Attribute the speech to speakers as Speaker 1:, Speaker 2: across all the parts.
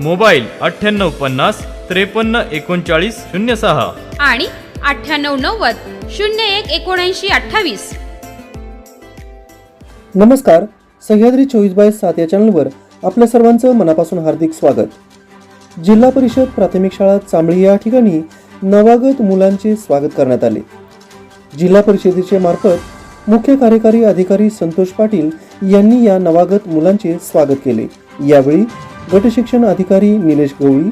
Speaker 1: Mobile अठ्ठ्याण्णव पन्नास त्रेपन्न एकोणचाळीस शून्य सहा.
Speaker 2: आणि अठ्ठ्याण्णव नव्वद शून्य एक एकोणऐंशी अठ्ठावीस.
Speaker 3: नमस्कार. सह्याद्री चोवीस बाय सात या चॅनलवर आपल्या सर्वांचं मनापासून हार्दिक स्वागत. जिल्हा परिषद प्राथमिक शाळा चांबळी या ठिकाणी नवागत मुलांचे स्वागत करण्यात आले. जिल्हा परिषदेचे मार्फत मुख्य कार्यकारी अधिकारी संतोष पाटील यांनी या नवागत मुलांचे स्वागत केले. यावेळी गटशिक्षण अधिकारी निलेश गवळी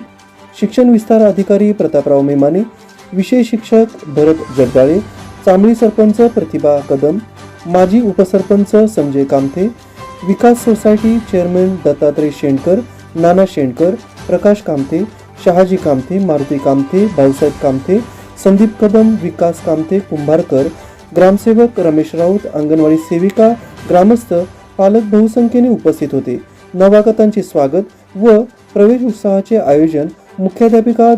Speaker 3: शिक्षण विस्तार अधिकारी प्रतापराव मेमाने विषय शिक्षक भरत जगदाळे चांबळी सरपंच प्रतिभा कदम माजी उपसरपंच संजय कामथे विकास सोसायटी चेअरमन दत्तात्रय शेंडकर नाना शेंडकर प्रकाश कामथे शहाजी कामथे मारुती कामथे भाऊसाहेब कामथे संदीप कदम विकास कामथे कुंभारकर ग्रामसेवक रमेश राऊत अंगणवाडी सेविका ग्रामस्थ पालक बहुसंख्येने उपस्थित होते. नवागतांचे स्वागत व प्रवेश उत्सवाचे आयोजन मुख्याध्यापिका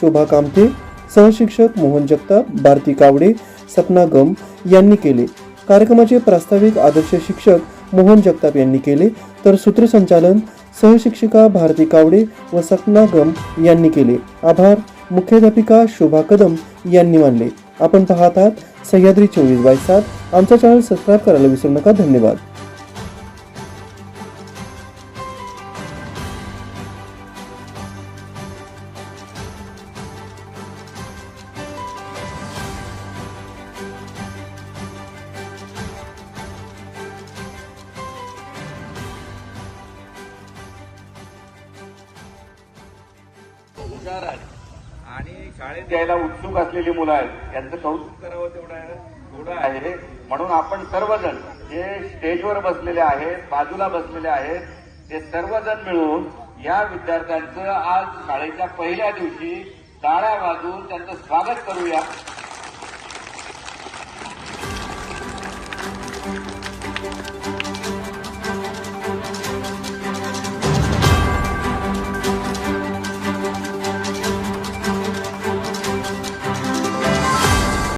Speaker 3: शोभा कामते सहशिक्षक मोहन जगताप भारती कावडे सपना गम यांनी केले. कार्यक्रमाचे प्रास्ताविक आदर्श शिक्षक मोहन जगताप यांनी केले. तर सूत्रसंचालन सहशिक्षिका भारती कावडे व सपना गम यांनी केले. आभार. मुख्याध्यापिका शोभा कदम यांनी मानले. आपण पाहतात सह्याद्री चोवीस बाय सात. आमचा चॅनल सबस्क्राईब करायला विसरू नका. धन्यवाद.
Speaker 4: हुशार आहेत. आणि शाळेत यायला उत्सुक असलेली मुलं आहेत. त्यांचं कौतुक करावं तेवढं थोडं आहे म्हणून आपण सर्वजण जे स्टेजवर बसलेले आहेत बाजूला बसलेले आहेत ते सर्वजण मिळून या विद्यार्थ्यांचं आज शाळेच्या पहिल्या दिवशी टाळ्या वाजून त्यांचं स्वागत करूया.